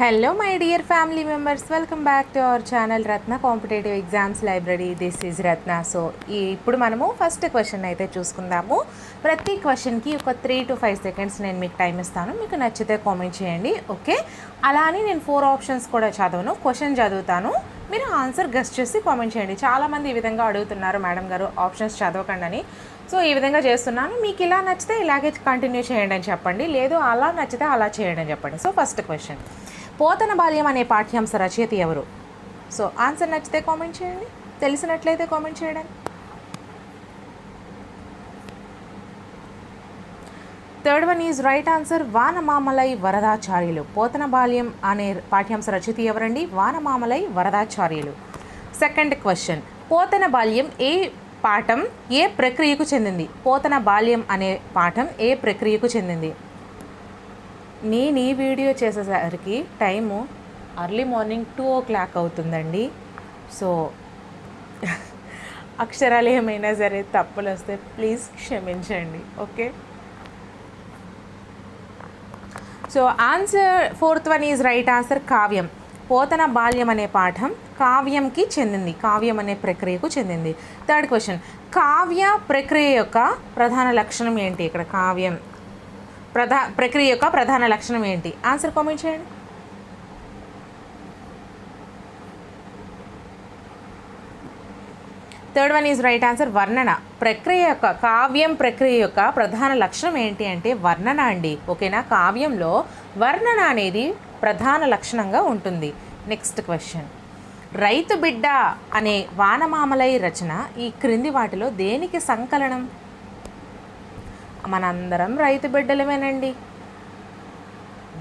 Hello my dear family members welcome back to our channel Ratna competitive exams library this is Ratna so ఈ ఇప్పుడు మనము first question అయితే చూసుకుందాము. ప్రతి క్వశ్చన్కి ఒక త్రీ టు ఫైవ్ సెకండ్స్ నేను మీకు టైం ఇస్తాను. మీకు నచ్చితే కామెంట్ చేయండి. ఓకే అలా అని నేను ఫోర్ ఆప్షన్స్ కూడా చదవను. క్వశ్చన్ చదువుతాను. మీరు ఆన్సర్ గెస్ట్ చేసి కామెంట్ చేయండి. చాలామంది ఈ విధంగా అడుగుతున్నారు మేడం గారు ఆప్షన్స్ చదవకండి అని. సో ఈ విధంగా చేస్తున్నాను. మీకు ఇలా నచ్చితే ఇలాగే కంటిన్యూ చేయండి అని చెప్పండి. లేదు అలా నచ్చితే అలా చేయండి అని చెప్పండి. సో ఫస్ట్ క్వశ్చన్ పోతన బాల్యం అనే పాఠ్యాంశ రచయిత ఎవరు? సో ఆన్సర్ నచ్చితే కామెంట్ చేయండి. తెలిసినట్లయితే కామెంట్ చేయడానికి third one is right answer Vanamamalai Varadacharyulu. Pothana బాల్యం అనే పాఠ్యాంశ రచయిత ఎవరండి? వానమామలై వరదాచార్యులు. Second question. పోతన బాల్యం ఏ పాఠం ఏ ప్రక్రియకు చెందింది? పోతన బాల్యం అనే పాఠం ఏ ప్రక్రియకు చెందింది? నేను ఈ వీడియో చేసేసరికి time early morning two o'clock అవుతుందండి. సో అక్షరాలు ఏమైనా సరే తప్పులు వస్తే ప్లీజ్ క్షమించండి. Okay? So answer fourth one is right answer కావ్యం. పోతన బాల్యం అనే పాఠం కావ్యంకి చెందింది. కావ్యం అనే ప్రక్రియకు చెందింది. Third question. కావ్య ప్రక్రియ యొక్క ప్రధాన లక్షణం ఏంటి? ఇక్కడ కావ్యం ప్రధా ప్రక్రియ యొక్క ప్రధాన లక్షణం ఏంటి? ఆన్సర్ కామెంట్ చేయండి. Third one is right answer వర్ణన. ప్రక్రియ యొక్క కావ్యం ప్రక్రియ యొక్క ప్రధాన లక్షణం ఏంటి అంటే వర్ణన అండి. ఓకేనా? కావ్యంలో వర్ణన అనేది ప్రధాన లక్షణంగా ఉంటుంది. నెక్స్ట్ క్వశ్చన్ రైతు బిడ్డ అనే వానమామలై రచన ఈ క్రింది వాటిలో దేనికి సంకలనం? మనందరం రైతు బిడ్డలమేనండి.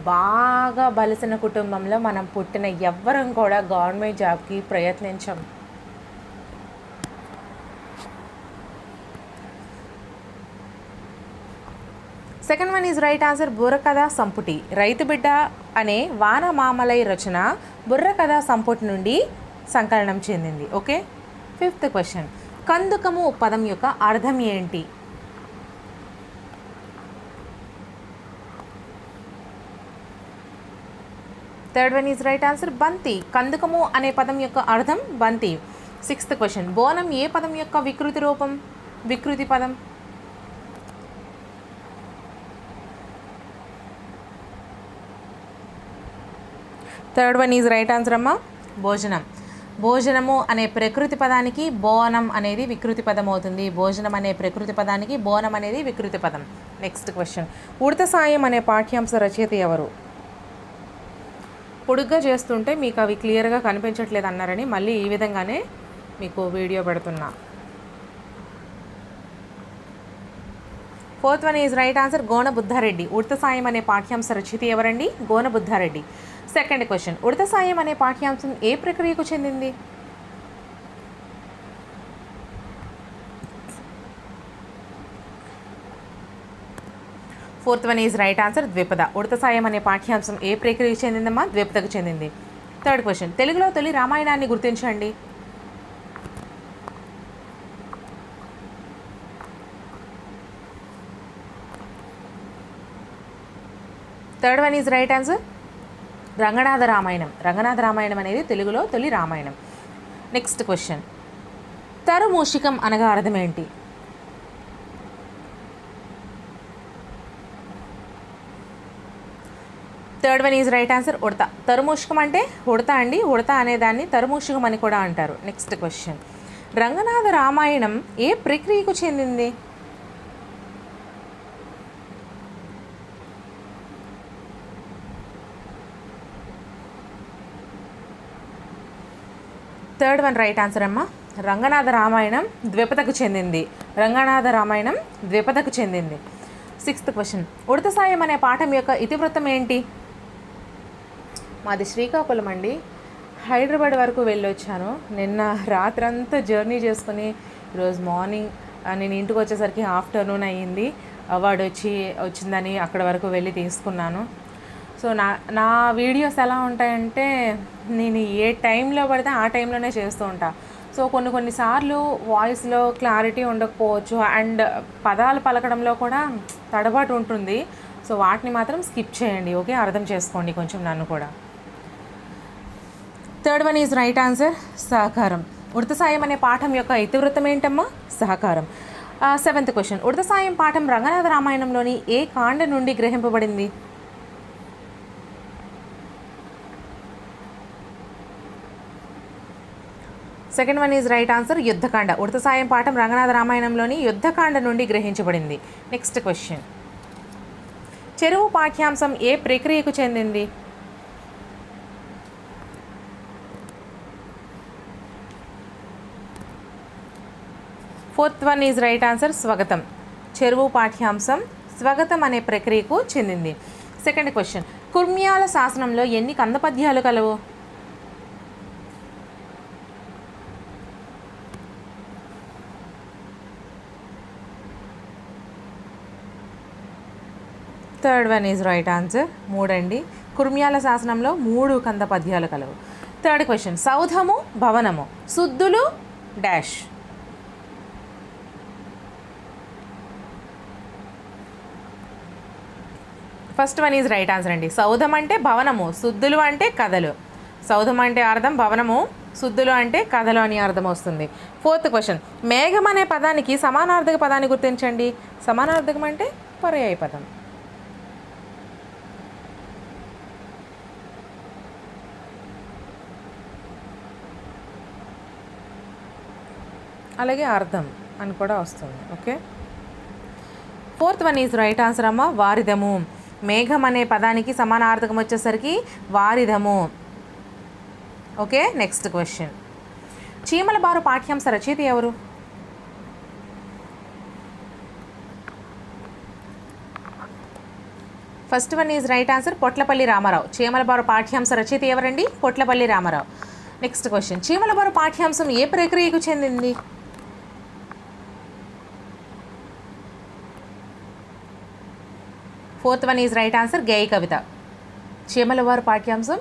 బాగా బలిసిన కుటుంబంలో మనం పుట్టిన ఎవ్వరం కూడా గవర్నమెంట్ జాబ్కి ప్రయత్నించం. Second one is right answer బుర్రకథ సంపుటి. రైతు బిడ్డ అనే వాన మామలై రచన బుర్రకథ సంపుటి నుండి సంకలనం చెందింది. ఓకే? Fifth question. కందుకము పదం యొక్క అర్థం ఏంటి? Third one is right answer బంతి. కందుకము అనే పదం యొక్క అర్థం బంతి. సిక్స్త్ క్వశ్చన్ బోనం ఏ పదం యొక్క వికృతి రూపం? వికృతి పదం. Third one is right answer అమ్మ. భోజనం. భోజనము అనే ప్రకృతి పదానికి బోనం అనేది వికృతి పదం అవుతుంది భోజనం అనే ప్రకృతి పదానికి బోనం అనేది వికృతి పదం. నెక్స్ట్ క్వశ్చన్ ఉడత సాయం అనే పాఠ్యాంశ రచయిత ఎవరు? పొడుగ్గా చేస్తుంటే మీకు అవి క్లియర్గా కనిపించట్లేదు అన్నారని మళ్ళీ ఈ విధంగానే మీకు వీడియో పెడుతున్నా. Fourth one is right answer Gona Buddhareddy ఉడత సాయం అనే పాఠ్యాంశ రచయిత ఎవరండి? గోన బుద్ధారెడ్డి సెకండ్ క్వశ్చన్ ఉడత సాయం అనే పాఠ్యాంశం ఏ ప్రక్రియకు చెందింది? Fourth one is right answer ద్విపద. ఉడత సాయం అనే పాఠ్యాంశం ఏ ప్రక్రియకు చెందిందమ్మా? ద్విపదకు చెందింది. Third question. తెలుగులో తొలి రామాయణాన్ని గుర్తించండి. Third one is right answer? Ranganatha Ramayanam. Ranganatha Ramayanam అనేది తెలుగులో తొలి రామాయణం. Next question. తరుమూషికం అనగా అర్థం ఏంటి? Third one is right answer ఉడత. తరుముషకం అంటే ఉడత అండి ఉడత అనేదాన్ని తరుమూషికం అని కూడా అంటారు. Next question. రంగనాథ రామాయణం ఏ ప్రక్రియకు చెందింది? థర్డ్ వన్ రైట్ ఆన్సర్ అమ్మా. రంగనాథ రామాయణం ద్విపదకు చెందింది. రంగనాథ రామాయణం ద్విపదకు చెందింది. Sixth question. ఉడత సాయం అనే పాఠం యొక్క ఇతివృత్తం ఏంటి? మాది శ్రీకాకుళం అండి. హైదరాబాద్ వరకు వెళ్ళొచ్చాను. నిన్న రాత్రంతా జర్నీ చేసుకుని ఈరోజు మార్నింగ్ నేను ఇంటికి వచ్చేసరికి ఆఫ్టర్నూన్ అయ్యింది. అవార్డు వచ్చి వచ్చిందని అక్కడ వరకు వెళ్ళి తీసుకున్నాను. సో నా నా వీడియోస్ ఎలా ఉంటాయంటే నేను ఏ టైంలో పడితే ఆ టైంలోనే చేస్తూ ఉంటా. సో కొన్ని కొన్నిసార్లు వాయిస్లో క్లారిటీ ఉండకపోవచ్చు. అండ్ పదాలు పలకడంలో కూడా తడబాటు ఉంటుంది. సో వాటిని మాత్రం స్కిప్ చేయండి ఓకే? అర్థం చేసుకోండి కొంచెం నన్ను కూడా. Third one is right answer సహకారం. ఉడత సాయం అనే పాఠం యొక్క ఇతివృత్తం ఏంటమ్మా? సహకారం. సెవెంత్ క్వశ్చన్ ఉడత సాయం పాఠం రంగనాథ రామాయణంలోని ఏ కాండ నుండి గ్రహింపబడింది? Second one is right answer Yuddhakanda. ఉడత సాయం పాఠం రంగనాథ రామాయణంలోని యుద్ధకాండ నుండి గ్రహించబడింది. నెక్స్ట్ క్వశ్చన్ చెరువు పాఠ్యాంశం ఏ ప్రక్రియకు చెందింది? Fourth one is right answer స్వాగతం. చెరువు పాఠ్యాంశం స్వాగతం అనే ప్రక్రియకు చెందింది. Second question. కుర్మ్యాల శాసనంలో ఎన్ని కందపద్యాలు కలవు? Third one is right answer. మూడండి. కుర్మ్యాల శాసనంలో మూడు కంద పద్యాలు కలవు. Third question. సౌధము భవనము. శుద్ధులు dash. First one is right answer అండి. సౌధం అంటే భవనము శుద్ధులు అంటే కథలు. సౌధం అంటే అర్థం భవనము శుద్ధులు అంటే కథలు అని అర్థం వస్తుంది. ఫోర్త్ క్వశ్చన్ మేఘం అనే పదానికి సమానార్థక పదాన్ని గుర్తించండి. సమానార్థకం అంటే పర్యాయ పదం. అలాగే అర్థం అని కూడా వస్తుంది. Okay fourth one is right answer అమ్మ. వారిదము. మేఘం అనే పదానికి సమానార్థకం వచ్చేసరికి వారిధము. ఓకే నెక్స్ట్ క్వశ్చన్ చీమల బారు పాఠ్యాంశ రచయిత ఎవరు? First one is right answer Potlapalli Ramarao. చీమలబారు పాఠ్యాంశ రచయిత ఎవరండి? పొట్లపల్లి రామారావు. నెక్స్ట్ క్వశ్చన్ చీమలబారు పాఠ్యాంశం ఏ ప్రక్రియకు చెందింది? Fourth one is right answer గేయ కవిత. చీమలవారు పాఠ్యాంశం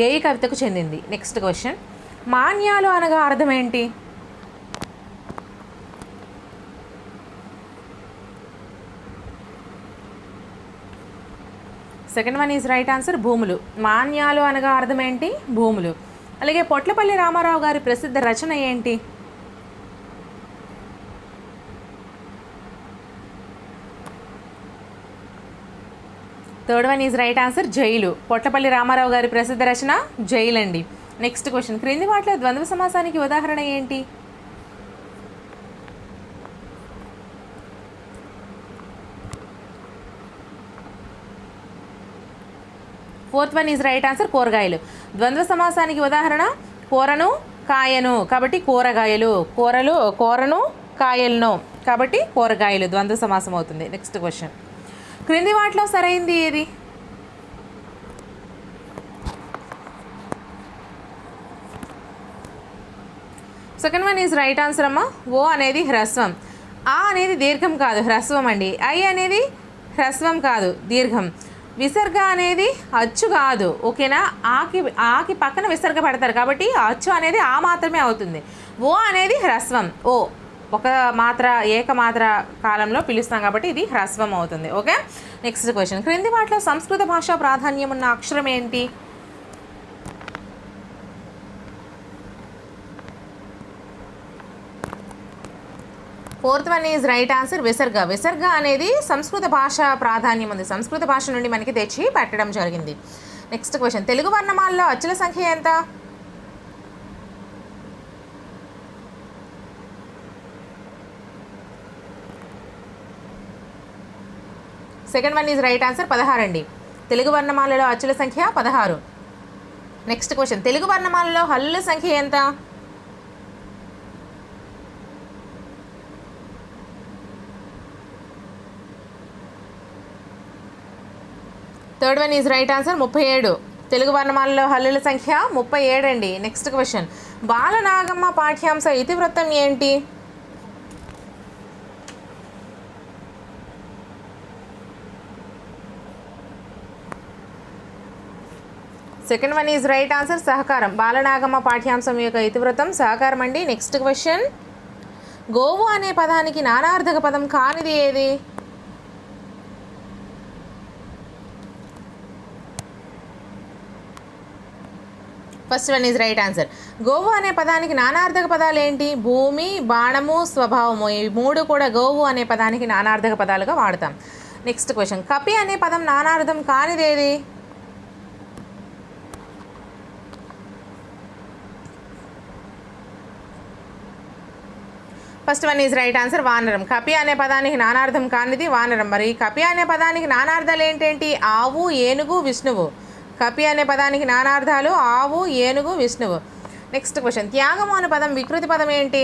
గేయ కవితకు చెందింది. Next question. మాన్యాలు అనగా అర్థం ఏంటి second one is right answer భూములు. మాన్యాలు అనగా అర్థం ఏంటి భూములు. అలాగే పొట్లపల్లి రామారావు గారి ప్రసిద్ధ రచన ఏంటి? Third one is right answer jail. Potlapalli Ramarao గారి ప్రసిద్ధ రచన జైలు అండి నెక్స్ట్ క్వశ్చన్. క్రింది వాటిలో ద్వంద్వ సమాసానికి ఉదాహరణ ఏంటి? Fourth one is right answer కూరగాయలు. ద్వంద్వ సమాసానికి ఉదాహరణ కూరను కాయను. కాబట్టి కూరగాయలు. కూరలు కూరను కాయలను. కాబట్టి కూరగాయలు. ద్వంద్వ సమాసం అవుతుంది. Next question. క్రింది వాటిలో సరైంది ఏది? Second one is right answer అమ్మ. ఓ అనేది హ్రస్వం. ఆ అనేది దీర్ఘం కాదు హ్రస్వం అండి. ఐ అనేది హ్రస్వం కాదు దీర్ఘం. విసర్గ అనేది అచ్చు కాదు ఓకేనా? ఆకి ఆకి పక్కన విసర్గ పెడతారు కాబట్టి అచ్చు అనేది ఆ మాత్రమే అవుతుంది. ఓ అనేది హ్రస్వం. ఓ ఒక మాత్ర ఏకమాత్ర కాలంలో పిలుస్తాం కాబట్టి ఇది హ్రస్వం అవుతుంది. ఓకే నెక్స్ట్ క్వశ్చన్ క్రింది వాటిలో సంస్కృత భాష ప్రాధాన్యం ఉన్న అక్షరం ఏంటి? Fourth one is right answer విసర్గ విసర్గ అనేది సంస్కృత భాష ప్రాధాన్యం ఉంది. సంస్కృత భాష నుండి మనకి తెచ్చి పెట్టడం జరిగింది. నెక్స్ట్ క్వశ్చన్ తెలుగు వర్ణమాలలో అచ్చుల సంఖ్య ఎంత? Second one is right answer పదహారు అండి తెలుగు వర్ణమాలలో అచ్చుల సంఖ్య పదహారు. Next question. తెలుగు వర్ణమాలలో హల్లుల సంఖ్య ఎంత? Third one is right answer ముప్పై ఏడు. తెలుగు వర్ణమాలలో హల్లుల సంఖ్య ముప్పై ఏడు అండి నెక్స్ట్ క్వశ్చన్. బాలనాగమ్మ పాఠ్యాంశ ఇతివృత్తం ఏంటి? Second one is right answer సహకారం. బాలనాగమ్మ పాఠ్యాంశం యొక్క ఇతివృత్తం సహకారం అండి. Next question. గోవు అనే పదానికి నానార్థక పదం కానిది ఏది? First one is right answer. గోవు అనే పదానికి నానార్థక పదాలు ఏంటి? భూమి బాణము స్వభావము. ఈ మూడు కూడా గోవు అనే పదానికి నానార్థక పదాలుగా వాడతాం. Next question. కపి అనే పదం నానార్థం కానిదేది first one is right answer వానరం. కపి అనే పదానికి నానార్థం కానిది వానరం. మరి కపి అనే పదానికి నానార్థాలు ఏంటేంటి? ఆవు ఏనుగు విష్ణువు. కపి అనే పదానికి నానార్థాలు ఆవు ఏనుగు విష్ణువు. నెక్స్ట్ క్వశ్చన్ త్యాగము అనే పదం వికృతి పదం ఏంటి?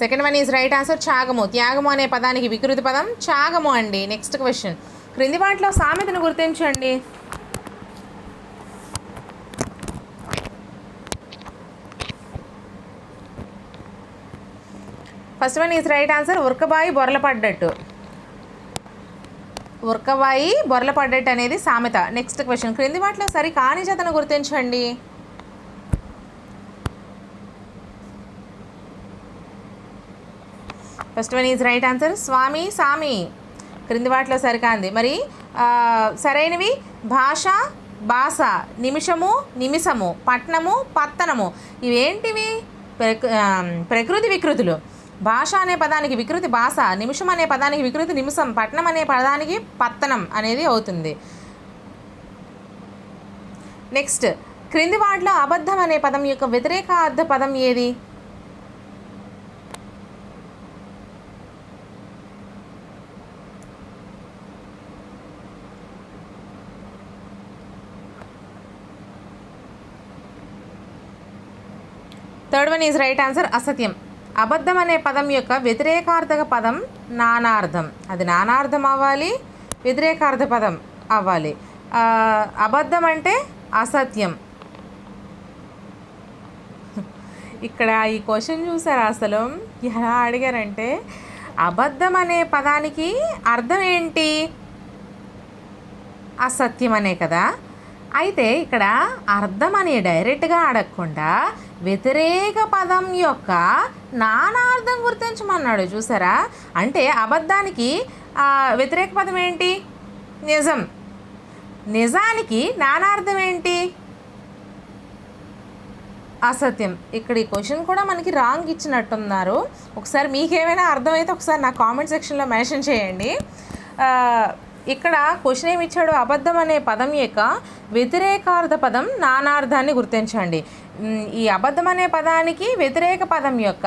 Second one is right answer త్యాగము. త్యాగము అనే పదానికి వికృతి పదం త్యాగము అండి. నెక్స్ట్ క్వశ్చన్ క్రింది వాటిలో సామెతను గుర్తించండి. First one is right answer ఉరకబాయి బొరల పడ్డట్టు ఉరకబాయి బొరల పడ్డట్టు అనేది సామెత. నెక్స్ట్ క్వశ్చన్ క్రింది వాటిలో సరి కాని జతను గుర్తించండి. First one is right answer స్వామి సామి. క్రింది వాటిలో సరికాంది మరి సరైనవి భాష భాష నిమిషము నిమిషము పట్నము పత్తనము. ఇవేంటివి? ప్రకృ ప్రకృతి వికృతులు. భాష అనే పదానికి వికృతి భాష నిమిషం అనే పదానికి వికృతి నిమిషం పట్నం అనే పదానికి పత్తనం అనేది అవుతుంది. నెక్స్ట్ క్రింది వాటిలో అబద్ధం అనే పదం యొక్క వ్యతిరేక అర్థ పదం ఏది? Third one is right answer అసత్యం. అబద్ధం అనే పదం యొక్క వ్యతిరేకార్థక పదం నానార్థం. అది నానార్థం అవ్వాలి వ్యతిరేకార్థ పదం అవ్వాలి. అబద్ధం అంటే అసత్యం. ఇక్కడ ఈ క్వశ్చన్ చూసారా అసలు? ఎలా అడిగారంటే అబద్ధం అనే పదానికి అర్థం ఏంటి? అసత్యం అనే కదా. అయితే ఇక్కడ అర్థం అని డైరెక్ట్గా అడగకుండా వ్యతిరేక పదం యొక్క నానార్థం గుర్తించమన్నాడు చూసారా? అంటే అబద్ధానికి వ్యతిరేక పదం ఏంటి? నిజం. నిజానికి నానార్థం ఏంటి? అసత్యం. ఇక్కడ ఈ క్వశ్చన్ కూడా మనకి రాంగ్ ఇచ్చినట్టున్నారు. ఒకసారి మీకేమైనా అర్థమైతే ఒకసారి నా కామెంట్ సెక్షన్లో మెన్షన్ చేయండి. ఇక్కడ క్వశ్చన్ ఏమి ఇచ్చాడు? అబద్ధం అనే పదం యొక్క వ్యతిరేకార్థ పదం నానార్థాన్ని గుర్తించండి. ఈ అబద్ధం అనే పదానికి వ్యతిరేక పదం యొక్క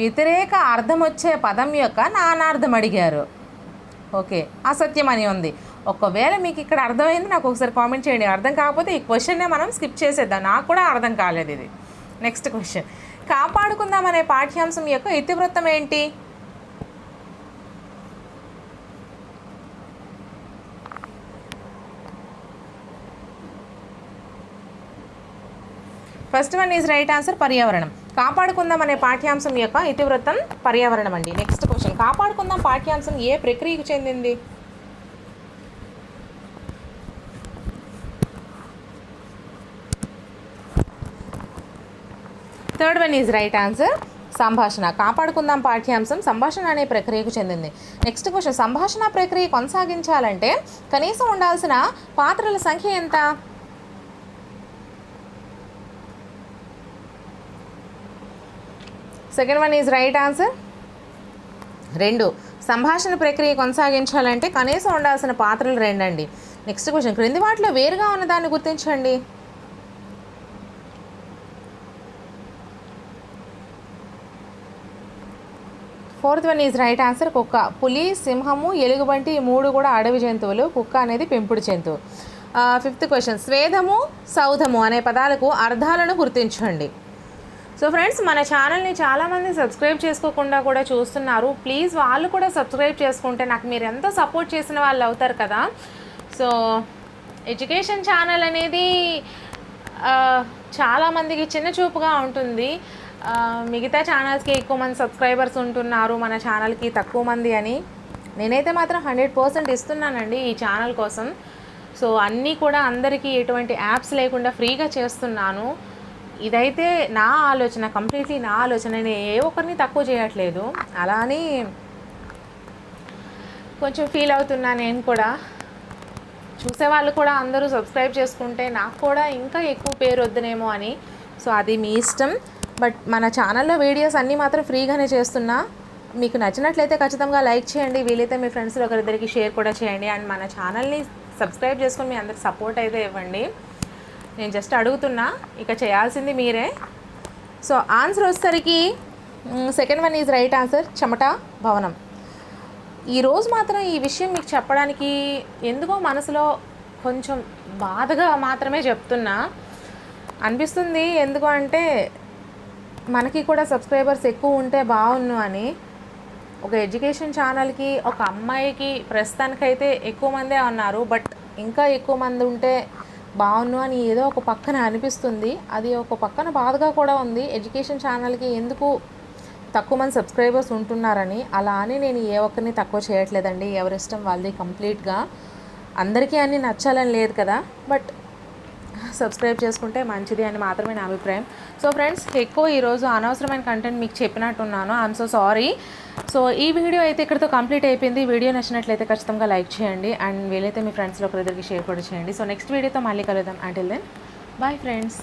వ్యతిరేక అర్థం వచ్చే పదం యొక్క నానార్థం అడిగారు. ఓకే అసత్యం అని ఉంది. ఒకవేళ మీకు ఇక్కడ అర్థమైంది నాకు ఒకసారి కామెంట్ చేయండి. అర్థం కాకపోతే ఈ క్వశ్చన్నే మనం స్కిప్ చేసేద్దాం. నాకు కూడా అర్థం కాలేదు ఇది. Next question. కాపాడుకుందాం అనే పాఠ్యాంశం యొక్క ఇతివృత్తం ఏంటి? First one is right answer పర్యావరణం. కాపాడుకుందాం అనే పాఠ్యాంశం యొక్క ఇతివృత్తం పర్యావరణం అండి. నెక్స్ట్ క్వశ్చన్ కాపాడుకుందాం పాఠ్యాంశం ఏ ప్రక్రియకు చెందింది? Third one is right answer సంభాషణ. కాపాడుకుందాం పాఠ్యాంశం సంభాషణ అనే ప్రక్రియకు చెందింది. నెక్స్ట్ క్వశ్చన్ సంభాషణ ప్రక్రియ కొనసాగించాలంటే కనీసం ఉండాల్సిన పాత్రల సంఖ్య ఎంత? Second one is right answer? రెండు. సంభాషణ ప్రక్రియ కొనసాగించాలంటే కనీసం ఉండాల్సిన పాత్రలు రెండండి. Next question. క్రింది వాటిలో వేరుగా ఉన్న దాన్ని గుర్తించండి. Fourth one is right answer. కుక్క. పులి సింహము ఎలుగుబంటి ఈ మూడు కూడా అడవి జంతువులు. కుక్క అనేది పెంపుడు జంతువు. Fifth question. స్వేదము సౌధము అనే పదాలకు అర్థాలను గుర్తించండి. సో ఫ్రెండ్స్ మన ఛానల్ని చాలామంది సబ్స్క్రైబ్ చేసుకోకుండా కూడా చూస్తున్నారు. ప్లీజ్ వాళ్ళు కూడా సబ్స్క్రైబ్ చేసుకుంటే నాకు మీరు ఎంత సపోర్ట్ చేసిన వాళ్ళు అవుతారు కదా. సో ఎడ్యుకేషన్ ఛానల్ అనేది చాలామందికి చిన్న చూపుగా ఉంటుంది. మిగతా ఛానల్స్కి ఎక్కువ మంది సబ్స్క్రైబర్స్ ఉంటున్నారు మన ఛానల్కి తక్కువ మంది అని. నేనైతే మాత్రం హండ్రెడ్ పర్సెంట్ ఇస్తున్నానండి ఈ ఛానల్ కోసం. సో అన్నీ కూడా అందరికీ ఎటువంటి యాప్స్ లేకుండా ఫ్రీగా చేస్తున్నాను. ఇదైతే నా ఆలోచన కంప్లీట్లీ నా ఆలోచన. నేను ఏ ఒక్కరిని తక్కువ చేయట్లేదు. అలా అని కొంచెం ఫీల్ అవుతున్నా నేను కూడా. చూసే వాళ్ళు కూడా అందరూ సబ్స్క్రైబ్ చేసుకుంటే నాకు కూడా ఇంకా ఎక్కువ పేరు వద్దునేమో అని. సో అది మీ ఇష్టం. బట్ మన ఛానల్లో వీడియోస్ అన్నీ మాత్రం ఫ్రీగానే చేస్తున్నా. మీకు నచ్చినట్లయితే ఖచ్చితంగా లైక్ చేయండి. వీలైతే మీ ఫ్రెండ్స్ ఒకరిద్దరికి షేర్ కూడా చేయండి. అండ్ మన ఛానల్ని సబ్స్క్రైబ్ చేసుకొని మీ అందరికి సపోర్ట్ అయితే ఇవ్వండి. నేను జస్ట్ అడుగుతున్నా. ఇక చేయాల్సింది మీరే. సో ఆన్సర్ వచ్చేసరికి second one is right answer చెమట భవనం. ఈరోజు మాత్రం ఈ విషయం మీకు చెప్పడానికి ఎందుకో మనసులో కొంచెం బాధగా మాత్రమే చెప్తున్నా. అనిపిస్తుంది ఎందుకు అంటే మనకి కూడా సబ్స్క్రైబర్స్ ఎక్కువ ఉంటే బాగున్ను అని. ఒక ఎడ్యుకేషన్ ఛానల్కి ఒక అమ్మాయికి ప్రస్తుతానికైతే ఎక్కువ మందే ఉన్నారు. బట్ ఇంకా ఎక్కువ మంది ఉంటే బాగున్ను అని ఏదో ఒక పక్కన అనిపిస్తుంది. అది ఒక పక్కన బాధగా కూడా ఉంది. ఎడ్యుకేషన్ ఛానల్కి ఎందుకు తక్కువ మంది సబ్స్క్రైబర్స్ ఉంటున్నారని అలా అని నేను ఏ ఒక్కరిని తక్కువ చేయట్లేదండి. ఎవరిష్టం వాళ్ళది కంప్లీట్గా. అందరికీ అన్నీ నచ్చాలని లేదు కదా. బట్ సబ్స్క్రైబ్ చేసుకుంటే మంచిది అని మాత్రమే నా అభిప్రాయం. సో ఫ్రెండ్స్ ఎక్కువ ఈరోజు అనవసరమైన కంటెంట్ మీకు చెప్పినట్టున్నాను. I'm so sorry. సో ఈ వీడియో అయితే ఇక్కడితో కంప్లీట్ అయిపోయింది. వీడియో నచ్చినట్లయితే ఖచ్చితంగా లైక్ చేయండి. అండ్ వీలైతే మీ ఫ్రెండ్స్లో ఒకరిద్దరికి షేర్ కూడా చేయండి. సో నెక్స్ట్ వీడియోతో మళ్ళీ కలుద్దాం. Until then bye friends